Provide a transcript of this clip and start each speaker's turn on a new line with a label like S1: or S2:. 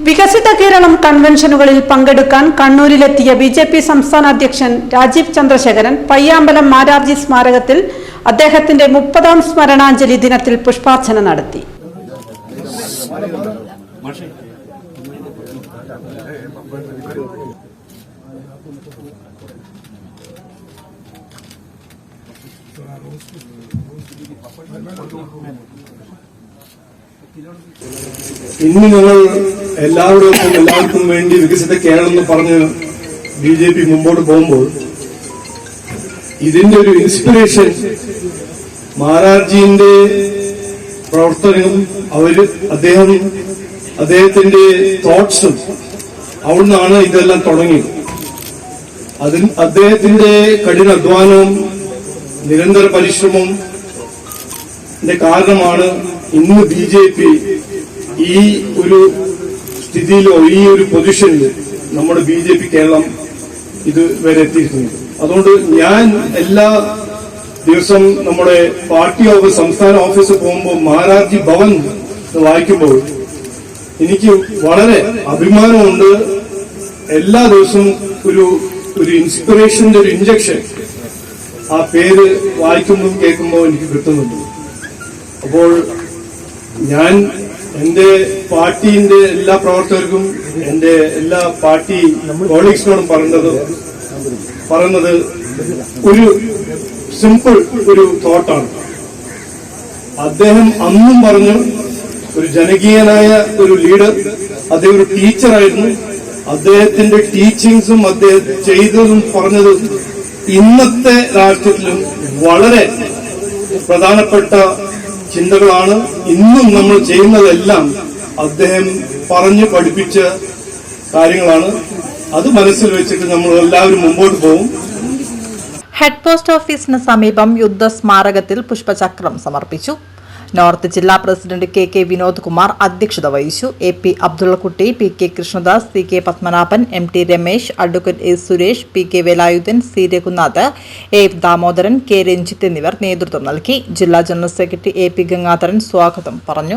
S1: വികസിത കേരളം കൺവെൻഷനുകളിൽ പങ്കെടുക്കാൻ കണ്ണൂരിലെത്തിയ B J P സംസ്ഥാന അധ്യക്ഷൻ രാജീവ് ചന്ദ്രശേഖരൻ പയ്യാമ്പലം മാരാർജി സ്മാരകത്തിൽ അദ്ദേഹത്തിന്റെ മുപ്പതാം സ്മരണാഞ്ജലി ദിനത്തിൽ പുഷ്പാർച്ചന നടത്തി.
S2: ഇന്ന് ഞങ്ങൾ എല്ലാവരോടൊപ്പം എല്ലാവർക്കും വേണ്ടി വികസിത കേരളം എന്ന് പറഞ്ഞ് ബി ജെ പി മുമ്പോട്ട് പോകുമ്പോൾ ഇതിന്റെ ഒരു ഇൻസ്പിറേഷൻ മാരാർജിന്റെ പ്രവർത്തനവും അവർ അദ്ദേഹം അദ്ദേഹത്തിന്റെ തോട്ട്സും അവിടുന്നാണ് ഇതെല്ലാം തുടങ്ങിയത്. അതിൽ അദ്ദേഹത്തിന്റെ കഠിന അധ്വാനവും നിരന്തര പരിശ്രമവും ഇതിന്റെ കാരണമാണ് ഇന്ന് ബി ജെ പി ഈ ഒരു സ്ഥിതിയിലോ ഈ ഒരു പൊസിഷനിൽ നമ്മുടെ ബി ജെ പി കേരളം ഇത് വരെ എത്തിയിരിക്കുന്നത് അതുകൊണ്ട് ഞാൻ എല്ലാ ദിവസം നമ്മുടെ പാർട്ടി ഓഫീസ് സംസ്ഥാന ഓഫീസ് പോകുമ്പോൾ മഹാരാജി ഭവൻ വായിക്കുമ്പോൾ എനിക്ക് വളരെ അഭിമാനമുണ്ട്. എല്ലാ ദിവസവും ഒരു ഒരു ഇൻസ്പിറേഷന്റെ ഒരു ഇഞ്ചക്ഷൻ ആ പേര് വായിക്കുമ്പോൾ കേൾക്കുമ്പോൾ എനിക്ക് കിട്ടുന്നുണ്ട്. അപ്പോൾ ഞാൻ എന്റെ പാർട്ടിന്റെ എല്ലാ പ്രവർത്തകർക്കും എന്റെ എല്ലാ പാർട്ടി കോളീഗ്സിനോടും പറഞ്ഞത് പറയുന്നത് ഒരു സിമ്പിൾ ഒരു തോട്ടാണ് അദ്ദേഹം അന്നും പറഞ്ഞു ഒരു ജനകീയനായ ഒരു ലീഡർ അദ്ദേഹം ഒരു ടീച്ചറായിരുന്നു അദ്ദേഹത്തിന്റെ ടീച്ചിങ്സും അദ്ദേഹം ചെയ്തതും പറഞ്ഞതും ഇന്നത്തെ രാഷ്ട്രീയത്തിലും വളരെ പ്രധാനപ്പെട്ട ചിന്തകളാണ് ഇന്നും നമ്മൾ ചെയ്യുന്നതെല്ലാം അദ്ദേഹം പറഞ്ഞു പഠിപ്പിച്ച കാര്യങ്ങളാണ്. അത് മനസ്സിൽ വെച്ചിട്ട് നമ്മൾ എല്ലാവരും മുമ്പോട്ട് പോകും.
S3: ഹെഡ് പോസ്റ്റ് ഓഫീസിന് സമീപം യുദ്ധ സ്മാരകത്തിൽ പുഷ്പചക്രം സമർപ്പിച്ചു. നോർത്ത് ജില്ലാ president K K Vinod Kumar അധ്യക്ഷത വഹിച്ചു. A P Abdullakutty P K Krishnadas C K Padmanabhan M T Ramesh advocate A Suresh P K Velayudhan C Raghunath A Damodaran K Ranjith എന്നിവർ നേതൃത്വം നൽകി. ജില്ലാ general secretary A P Gangadharan സ്വാഗതം പറഞ്ഞു.